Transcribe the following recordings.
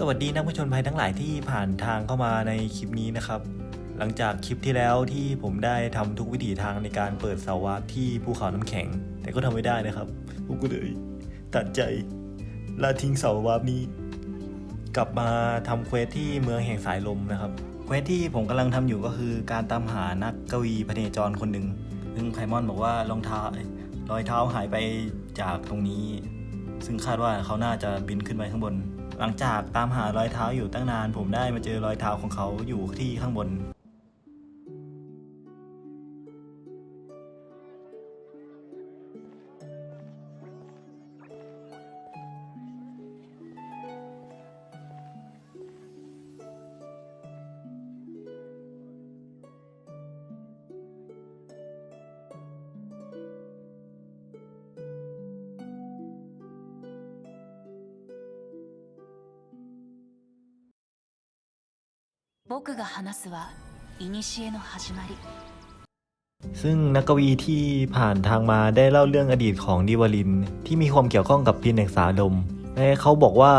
สวัสดีนักผจญภัยทั้งหลายที่ผ่านทางเข้ามาในคลิปนี้นะครับ หลังจากคลิปที่แล้วที่ผมได้ทำทุกวิถีทางในการเปิดเสาวาร์ปที่ภูเขาน้ำแข็ง แต่ก็ทำไม่ได้นะครับผมก็เลยตัดใจลาทิ้งเสาวาร์ปนี้ กลับมาทำเควสที่เมืองแห่งสายลมนะครับเควสที่ผมกำลังทำอยู่ก็คือการตามหานักกวีพเนจรคนหนึ่งซึ่งไพมอนบอกว่ารองเท้ารอยเท้าหายไปจากตรงนี้ ซึ่งคาดว่าเขาน่าจะบินขึ้นไปข้างบน หลังจากตามหารอยเท้าอยู่ตั้งนาน ผมได้มาเจอรอยเท้าของเขาอยู่ที่ข้างบน 僕が話すは古の始まり ซึ่งนักกวีที่ผ่านทางมาได้เล่าเรื่องอดีตของดิวาลิน ที่มีความเกี่ยวข้องกับพินแห่งสาลมและเขาบอกว่า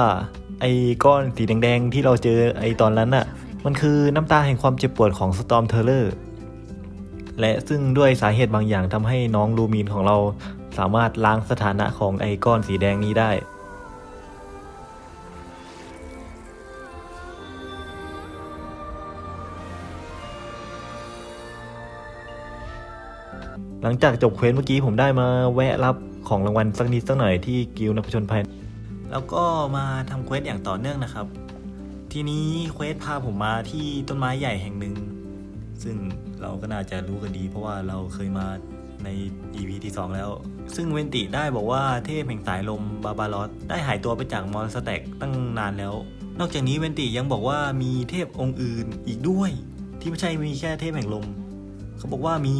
ไอ้ก้อนสีแดงๆ ที่เราเจอไอ้ตอนนั้นน่ะ มันคือน้ำตาแห่งความเจ็บปวดของสตอมเทเลอร์และซึ่งด้วยสาเหตุบางอย่างทำให้น้องลูมีนของเราสามารถล้างสถานะของไอ้ก้อนสีแดงนี้ได้ หลังจากจบเควสเมื่อกี้ผมได้มาแวะรับของรางวัลสักนิดสักหน่อยที่กิลนักผจญภัย แล้วก็มาทำเควสอย่างต่อเนื่องนะครับ ทีนี้เควสพาผมมาที่ต้นไม้ใหญ่แห่งหนึ่ง ซึ่งเราก็น่าจะรู้กันดี เพราะว่าเราเคยมาใน EP ที่ 2 แล้ว ซึ่งเวนติได้บอกว่าเทพแห่งสายลมบาบาลอสได้หายตัวไปจากมอนสแต็กตั้งนานแล้ว นอกจากนี้เวนติยังบอกว่ามีเทพองค์อื่นอีกด้วย ที่ไม่ใช่มีแค่เทพแห่งลม เขาบอกว่ามี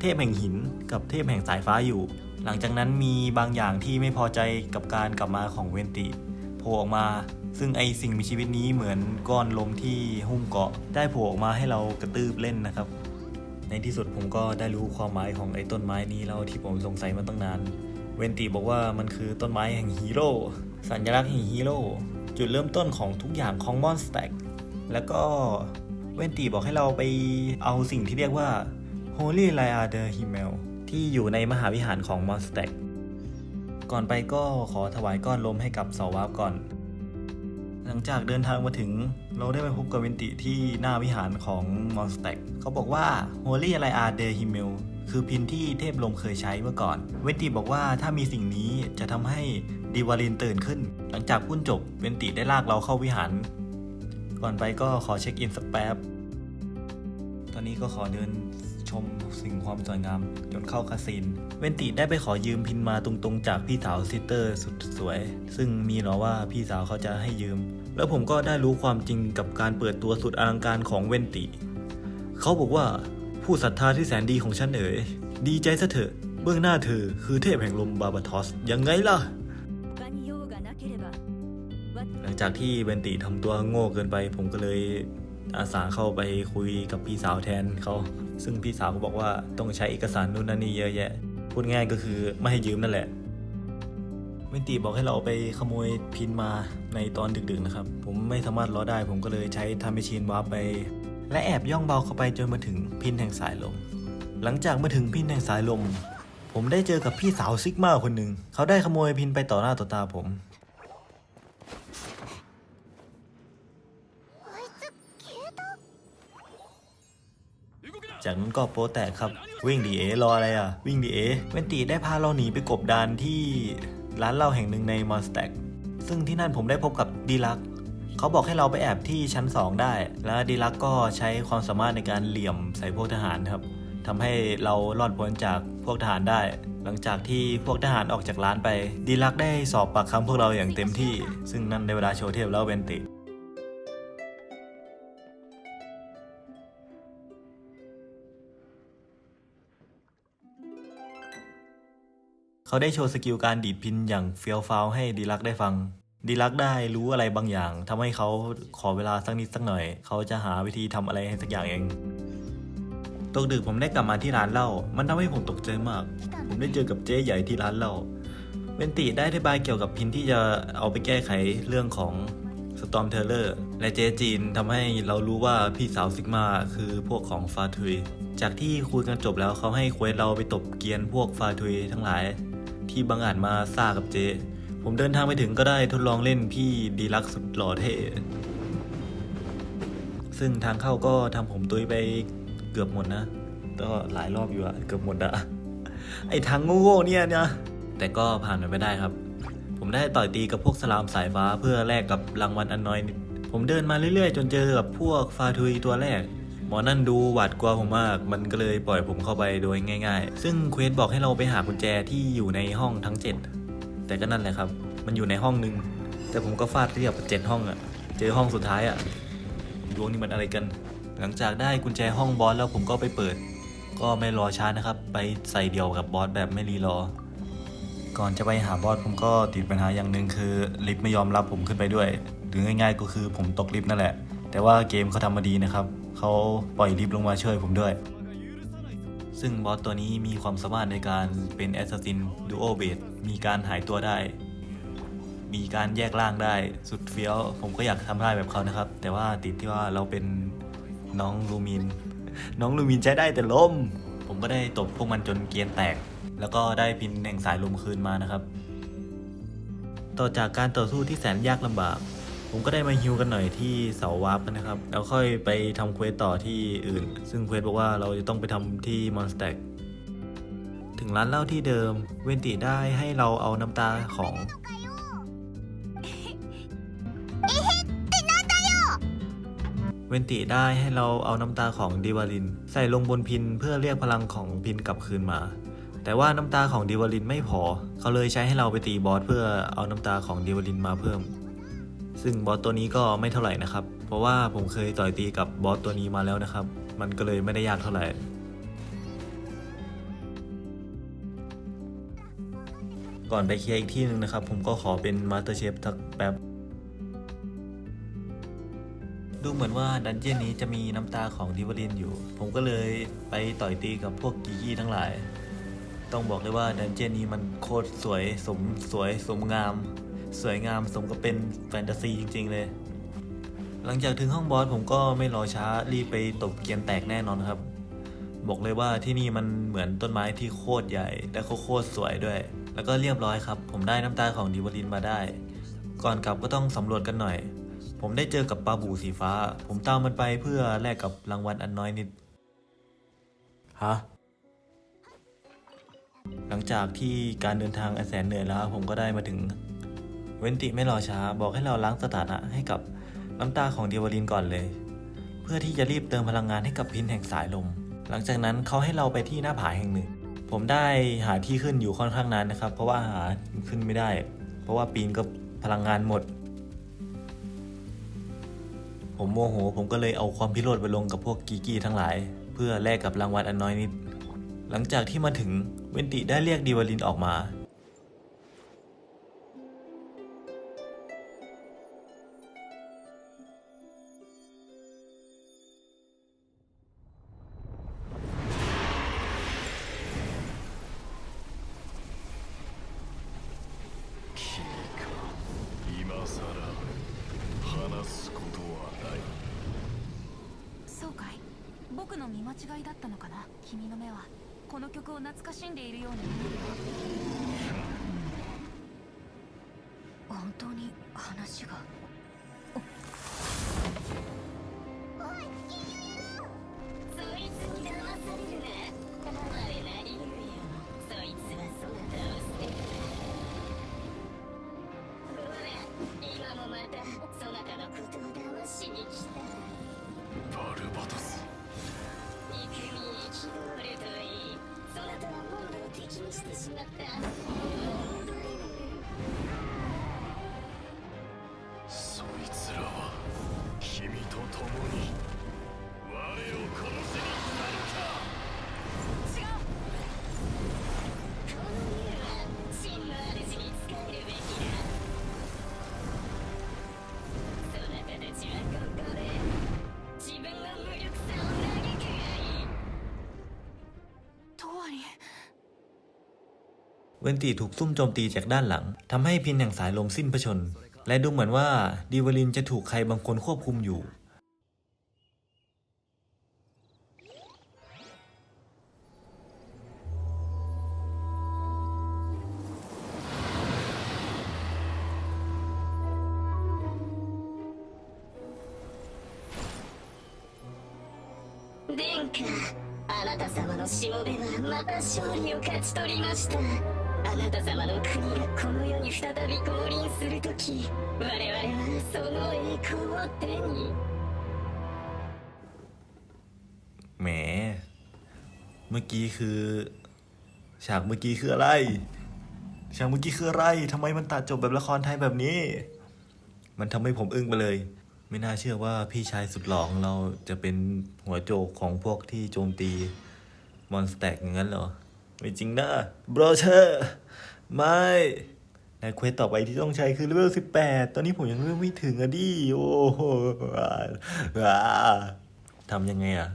เทพแห่งหินกับเทพแห่งสายฟ้าอยู่ หลังจากนั้นมีบางอย่างที่ไม่พอใจกับการกลับมาของเวนติโผล่ออกมา ซึ่งไอสิ่งมีชีวิตนี้เหมือนก้อนลมที่หุ้มเกาะ ได้โผล่ออกมาให้เรากระตืบเล่นนะครับ ในที่สุดผมก็ได้รู้ความหมายของไอ้ต้นไม้นี้แล้วที่ผมสงสัยมาตั้งนาน เวนติบอกว่ามันคือต้นไม้แห่งฮีโร่สัญลักษณ์แห่งฮีโร่จุดเริ่มต้นของทุกอย่างของมอนสแต็กแล้วก็ เวนตีบอกให้เราไปเอาสิ่งที่เรียกว่า Holy l i a d e r Himmel ที่อยู่ในมหาวิหารของ m o n s t a c ก่อนไปก็ขอถวายก้อนลมให้กับเสาวาร์ปก่อน หลังจากเดินทางมาถึงเราได้ไปพบกับเวนติที่หน้าวิหารของ m o n s t a c เขาบอกว่า Holy l i a d e r Himmel คือพินที่เทพลมเคยใช้เมื่อก่อน เวนติบอกว่าถ้ามีสิ่งนี้จะทำให้ดิวาลินตื่นขึ้น หลังจากพุ่นจบเวนติได้ลากเราเข้าวิหาร ก่อนไปก็ขอเช็คอินสักแป๊บ ตอนนี้ก็ขอเดินชมสิ่งความสวยงามจนเข้าคาสิน เวนติได้ไปขอยืมพินมาตรงๆ จากพี่สาวซิสเตอร์สุดสวย ซึ่งมีหรอว่าพี่สาวเขาจะให้ยืม แล้วผมก็ได้รู้ความจริงกับการเปิดตัวสุดอลังการของเวนติ เขาบอกว่าผู้ศรัทธาที่แสนดีของฉันเอ๋ยดีใจซะเถอะ เบื้องหน้าเธอคือเทพแห่งลมบาบาทอสยังไงล่ะ งจากที่เวนติทำตัวโง่เกินไป ผมก็เลยอาสาเข้าไปคุยกับพี่สาวแทนเขา ซึ่งพี่สาวก็บอกว่าต้องใช้เอกสารนู่นนั่นนี่เยอะแยะ พูดง่ายก็คือไม่ให้ยืมนั่นแหละเวนติบอกให้เราไปขโมยพินมาในตอนดึกๆนะครับ ผมไม่สามารถรอได้ ผมก็เลยใช้ทำมชชีนวาร์ปไป และแอบย่องเบาเข้าไปจนมาถึงพินแห่งสายลม หลังจากมาถึงพินแห่งสายลม ผมได้เจอกับพี่สาวซิกมาคนหนึ่ง เขาได้ขโมยพินไปต่อหน้าต่อตาผม จากนั้นก็โป๊แตกครับ วิ่งดีเอรออะไรอะ วิ่งดีเอเวนตีได้พาเราหนีไปกบดานที่ร้านเหล้าแห่งหนึ่งในมอนสแต็กซึ่งที่นั่นผมได้พบกับดีลักเขาบอกให้เราไปแอบที่ชั้น 2 ได้ แล้วดีลักก็ใช้ความสามารถในการเหลี่ยมใส่พวกทหารครับทำให้เรารอดพ้นจากพวกทหารได้ หลังจากที่พวกทหารออกจากร้านไป ดีลักได้สอบปากคำพวกเราอย่างเต็มที่ ซึ่งนั่นในเวลาโชว์เทพแล้วเวนติ เขาได้โชว์สกิลการดีดพินอย่างเฟี้ยวฟ้าวให้ดีลักได้ฟัง ดีลักได้รู้อะไรบางอย่างทำให้เขาขอเวลาสักนิดสักหน่อย เขาจะหาวิธีทำอะไรให้สักอย่างเองตกดึกผมได้กลับมาที่ร้านเหล้ามันทำให้ผมตกใจมาก ผมได้เจอกับเจ๊ใหญ่ที่ร้านเหล้าเวนติได้อธิบายเกี่ยวกับพินที่จะเอาไปแก้ไขเรื่องของสตอมเทเลอร์และเจจีนทำให้เรารู้ว่าพี่สาวซิกมาคือพวกของฟาทุย จากที่คุยกันจบแล้วเขาให้เควสเราไปตบเกียนพวกฟาทุยทั้งหลาย ที่บังอาจมาซ่ากับเจ ผมเดินทางไปถึงก็ได้ทดลองเล่นพี่ดีลักสุดหล่อเท่ซึ่งทางเข้าก็ทำผมตุยไปเกือบหมดนะ ก็หลายรอบอยู่อะเกือบหมดอะไอทางโง่ๆเนี่ยนี่ยแต่ก็ผ่านมันไปได้ครับ ผมได้ต่อยตีกับพวกสลามสายฟ้าเพื่อแลกกับรางวัลอันน้อย ผมเดินมาเรื่อยๆ จนเจอกับพวกฟาทุยตัวแรก มอนั่นดูหวาดกลัวผมมาก มันก็เลยปล่อยผมเข้าไปโดยง่าย ๆ ซึ่งเควสบอกให้เราไปหากุญแจที่อยู่ในห้องทั้ง 7 แต่ก็นั่นแหละครับ มันอยู่ในห้องหนึ่งแต่ผมก็ฟาดเรียบเจ็ดห้องอะเจอห้องสุดท้ายอะดวงนี่มันอะไรกัน หลังจากได้กุญแจห้องบอสแล้วผมก็ไปเปิด ก็ไม่รอช้านะครับ ไปใส่เดียวกับบอสแบบไม่รีรอ ก่อนจะไปหาบอสผมก็ติดปัญหาอย่างหนึ่งคือลิฟต์ไม่ยอมรับผมขึ้นไปด้วย หรือง่าย ๆ ก็คือผมตกลิฟต์นั่นแหละ แต่ว่าเกมเขาทำมาดีนะครับ เขาปล่อยลิฟต์ลงมาช่วยผมด้วย ซึ่งบอสตัวนี้มีความสามารถในการเป็นแอสซัสซินดูโอเบดมีการหายตัวได้ มีการแยกร่างได้สุดเฟี้ยว ผมก็อยากทำได้แบบเขานะครับ แต่ว่าติดที่ว่าเราเป็นน้องลูมิน น้องลูมินใช้ได้แต่ล้ม ผมก็ได้ตบพวกมันจนเกียนแตก แล้วก็ได้พินแห่งสายลมคืนมานะครับ ต่อจากการต่อสู้ที่แสนยากลำบาก ผมก็ได้มาฮิวกันหน่อยที่เสาวาร์ปนะครับ แล้วค่อยไปทำเควสต่อที่อื่น ซึ่งเควสบอกว่าเราจะต้องไปทำที่มอนสแต็กถึงร้านเหล้าที่เดิม เวนติได้ให้เราเอาน้ำตาของเวนติได้ให้เราเอาน้ำตาของดิวาลิน ใส่ลงบนพินเพื่อเรียกพลังของพินกลับคืนมา แต่ว่าน้ำตาของดิวาลินไม่พอ เขาเลยใช้ให้เราไปตีบอสเพื่อเอาน้ำตาของดิวาลินมาเพิ่ม ซึ่งบอสตัวนี้ก็ไม่เท่าไหร่นะครับ เพราะว่าผมเคยต่อยตีกับบอสตัวนี้มาแล้วนะครับ มันก็เลยไม่ได้ยากเท่าไหร่ก่อนไปเคลียร์อีกที่หนึ่งนะครับ ผมก็ขอเป็นมาสเตอร์เชฟสักแป๊บ ดูเหมือนว่าดันเจี้ยนนี้จะมีน้ำตาของดิวาลินอยู่ ผมก็เลยไปต่อยตีกับพวกกีกี้ทั้งหลาย ต้องบอกเลยว่าดันเจี้ยนนี้มันโคตรสวยสมสวยสมงาม สวยงามสมกับเป็นแฟนตาซีจริง ๆ เลย หลังจากถึงห้องบอสผมก็ไม่รอช้ารีบไปตบเกียนแตกแน่นอนครับ บอกเลยว่าที่นี่มันเหมือนต้นไม้ที่โคตรใหญ่และโคตรสวยด้วย แล้วก็เรียบร้อยครับ ผมได้น้ำตาของดิวาลินมาได้ ก่อนกลับก็ต้องสำรวจกันหน่อย ผมได้เจอกับปลาบูสีฟ้า ผมตามมันไปเพื่อแลกกับรางวัลอันน้อยนิดฮะหลังจากที่การเดินทางอันแสนเหนื่อยแล้วผมก็ได้มาถึง เวนติไม่รอช้าบอกให้เราล้างสถานะให้กับน้ำตาของเดียวลินก่อนเลย เพื่อที่จะรีบเติมพลังงานให้กับพินแห่งสายลม หลังจากนั้นเขาให้เราไปที่หน้าผาแห่งหนึ่ง ผมได้หาที่ขึ้นอยู่ค่อนข้างนานนะครับ เพราะว่าหาขึ้นไม่ได้ เพราะว่าปีนก็พลังงานหมด ผมโมโห ผมก็เลยเอาความพิโรธไปลงกับพวกกีกี้ทั้งหลาย เพื่อแลกกับรางวัลอันน้อยนิด หลังจากที่มาถึงเวนติได้เรียกดีวาลินออกมา 僕の見間違いだったのかな君の目は。この曲を懐かしんでいるように。本当に話が。そいにし เวนติถูกซุ่มโจมตีจากด้านหลังทำให้พินแห่งสายลมสิ้นพระชน และดูเหมือนว่าดีวลินจะถูกใครบางคนควบคุมอยู่ 殿下あなた様のしもべはまた勝利を勝ち取りました あなた様の国がこの世に再び降臨するとき我々はその栄光を手に แหม เมื่อกี้คือ ฉากเมื่อกี้คืออะไร ฉากเมื่อกี้คืออะไรทำไมมันตัดจบแบบละครไทยแบบนี้ มันทำให้ผมอึ้งไปเลย ไม่น่าเชื่อว่าพี่ชายสุดหล่อของเราจะเป็นหัวโจกของพวกที่โจมตีมอนสแต็กอย่างนั้นเหรอ ไม่จริงนะบรเชอร์ไม่ในเควสต่อไปที่ต้องใช้คือเลเวล18ตอนนี้ผมยังเลเวลไม่ถึงอะดิ โอ้โหทำยังไงอะ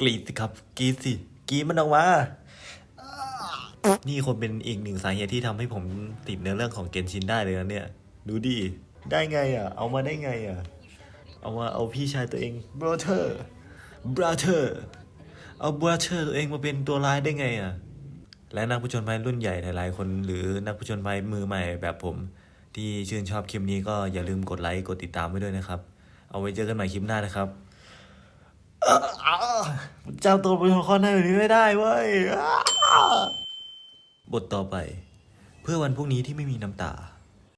กรีดสิครับกรีดสิกรีดมันออกมานี่คนเป็นอีกหนึ่งสาเหตุที่ทำให้ผมติดในเรื่องของเกนชินได้เลยนะเนี่ย ดูดิ ได้ไงอะ เอามาได้ไงอะ เอามาเอาพี่ชายตัวเอง brother brother เอา brother ตัวเองมาเป็นตัวร้ายได้ไงอะ และนักผจญภัยรุ่นใหญ่หลายๆคน หรือนักผจญภัยมือใหม่แบบผม ที่ชื่นชอบคลิปนี้ก็อย่าลืมกดไลค์กดติดตามไว้ด้วยนะครับ เอาไว้เจอกันใหม่คลิปหน้านะครับเจ้าตัวเป็นข้อหน้าแบบนี้ไม่ได้เว้ยบทต่อไป เพื่อวันพรุ่งนี้ที่ไม่มีน้ำตา